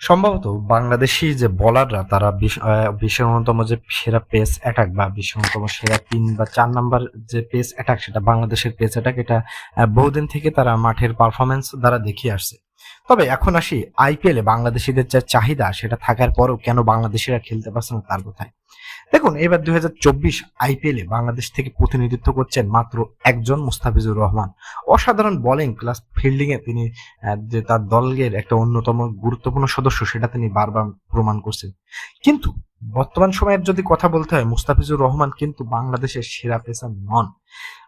সম্ভবত বাংলাদেশি যে বলাররা, তারা বিশ- বিশ্বের অন্যতম যে সেরা পেস অ্যাটাক বা বিশ্বের অন্যতম সেরা তিন বা চার নাম্বার যে পেস অ্যাটাক সেটা বাংলাদেশের পেস অ্যাটাক এটা বহুদিন থেকে তারা মাঠের পারফরমেন্স দ্বারা দেখিয়ে আসছে। তবে এখন আসি আইপিএলে বাংলাদেশিদের যে চাহিদা, সেটা থাকার পরেও কেন বাংলাদেশিরা খেলতে পারছে না তার কথায়? দেখুন, এবার দুই হাজার চব্বিশ আইপিএলে বাংলাদেশ থেকে প্রতিনিধিত্ব করছেন মাত্র একজন মুস্তাফিজুর রহমান। অসাধারণ বোলিং প্লাস ফিল্ডিং এ তিনি যে তার দলের একটা অন্যতম গুরুত্বপূর্ণ সদস্য, সেটা তিনি বারবার প্রমাণ করছেন। কিন্তু বর্তমান সময়ের যদি কথা বলতে হয়, মুস্তাফিজুর রহমান কিন্তু বাংলাদেশের সেরা পেসার নন।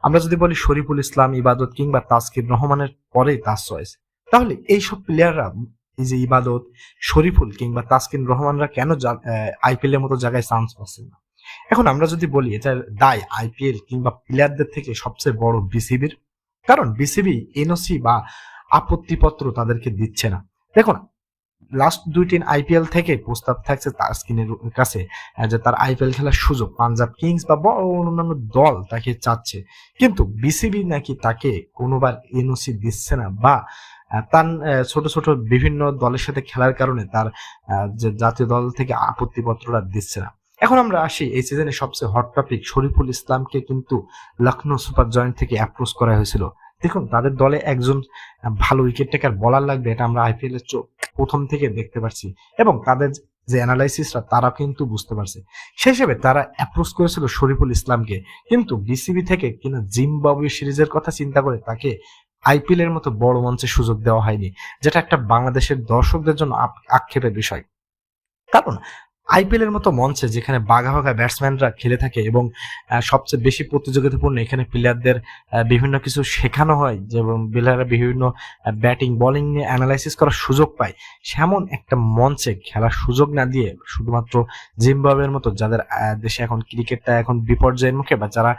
আমরা যদি বলি শরীফুল ইসলাম, ইবাদত কিংবা তাসকির রহমানের পরেই তার চয়েস তাহলে এইসব প্লেয়াররা এই যে ইবাদত, শরীফুল কিংবা তাসকিন রহমানরা কেন আইপিএল এর মতো জায়গায় চান্স পাচ্ছেন না? এখন আমরা যদি বলি এটা দায় আইপিএল কিংবা প্লেয়ারদের থেকে সবচেয়ে বড় বিসিবির কারণ বিসিবি এনওসি বা আপত্তিপত্র তাদেরকে দিচ্ছে না। দেখুন লাস্ট দুই তিন আইপিএল থেকে প্রস্তাব থাকছে তাসকিনের কাছে যে তার আইপিএল খেলার সুযোগ, পাঞ্জাব কিংস বা বড় অন্যান্য দল তাকে চাচ্ছে। কিন্তু বিসিবি নাকি তাকে কোনোবার এনওসি দিচ্ছে না বা তার ছোট ছোট বিভিন্ন দলের সাথে খেলার কারণে তার যে জাতীয় দল থেকে আপত্তিপত্রটা দিচ্ছে না। এখন আমরা আসি এই সিজনে সবচেয়ে হট টপিক শরীফুল ইসলামকে কিন্তু লখনৌ সুপার জয়েন্ট থেকে অ্যাপ্রোচ করা হয়েছিল। দেখুন, তাদের দলে একজন ভালো উইকেট টেকার বলার লাগবে, এটা আমরা আইপিএল এর প্রথম থেকে দেখতে পাচ্ছি এবং তাদের যে অ্যানালাইসিসরা তারা কিন্তু বুঝতে পারছে। সেই হিসেবে তারা অ্যাপ্রোচ করেছিল শরীফুল ইসলামকে। কিন্তু বিসিবি থেকে কিনা জিম্বাবুয়ে সিরিজের কথা চিন্তা করে তাকে আইপিএল এর মতো বড় মঞ্চে সুযোগ দেওয়া হয়নি, যেটা একটা বাংলাদেশের দর্শকদের জন্য আক্ষেপের বিষয়। কারণ আইপিএল এর মতো মঞ্চে যেখানে বাঘা বাঘা ব্যাটসম্যানরা খেলে থাকে এবং সবচেয়ে বেশি প্রতিযোগিতাপূর্ণ এখানে প্লেয়ারদের বিভিন্ন কিছু শেখানো হয় যেমন প্লেয়াররা বিভিন্ন ব্যাটিং বোলিং নিয়ে অ্যানালাইসিস করার সুযোগ পায়। সেমন একটা মঞ্চে খেলার সুযোগ না দিয়ে শুধুমাত্র জিম্বাবুয়ের মতো যাদের দেশে এখন ক্রিকেটটা এখন বিপর্যয়ের মুখে বা যারা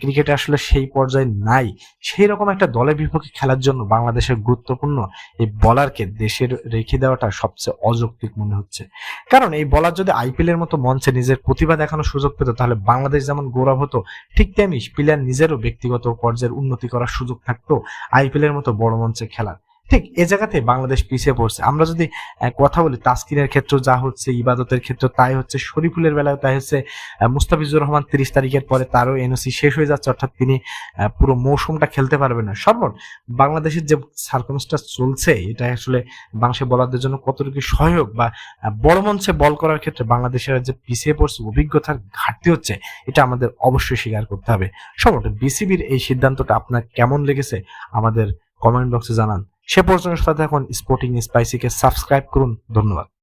ক্রিকেটে আসলে সেই পর্যায়ে নাই সেই রকম একটা দলের বিপক্ষে খেলার জন্য বাংলাদেশের গুরুত্বপূর্ণ এই বলারকে দেশের রেখে দেওয়াটা সবচেয়ে অযৌক্তিক মনে হচ্ছে। কারণ এই বলার যদি আইপিএল এর মতো মঞ্চে নিজের প্রতিভা দেখানোর সুযোগ পেত, তাহলে বাংলাদেশ যেমন গৌরব হতো, ঠিক তেমনি প্লেয়ার নিজেরও ব্যক্তিগত পর্যায়ের উন্নতি করার সুযোগ থাকতো আইপিএল এর মতো বড় মঞ্চে খেলার। ঠিক এ জায়গাতে বাংলাদেশ পিছিয়ে পড়ছে। আমরা যদি কথা বলি, তাস্কিনের ক্ষেত্রে যা হচ্ছে, ইবাদতের ক্ষেত্রে তাই হচ্ছে, শরীফুলের বেলায় তাই হচ্ছে মুস্তাফিজুর রহমান তিরিশ তারিখের পরে তারও এনওসি শেষ হয়ে যাচ্ছে, অর্থাৎ তিনি পুরো মৌসুমটা খেলতে পারবেন না। সর্বট বাংলাদেশের যে সার্কমস্টার চলছে, এটা আসলে বাংলাদেশের বলারদের জন্য কতটুকু সহায়ক বা বড় মঞ্চে বল করার ক্ষেত্রে বাংলাদেশের যে পিছিয়ে পড়ছে, অভিজ্ঞতার ঘাটতি হচ্ছে, এটা আমাদের অবশ্যই স্বীকার করতে হবে। সর্বট বিসিবির এই সিদ্ধান্তটা আপনার কেমন লেগেছে, আমাদের কমেন্ট বক্সে জানান। সে পর্যন্ত সাথে এখন স্পোর্টিং স্পাইসিকে সাবস্ক্রাইব করুন। ধন্যবাদ।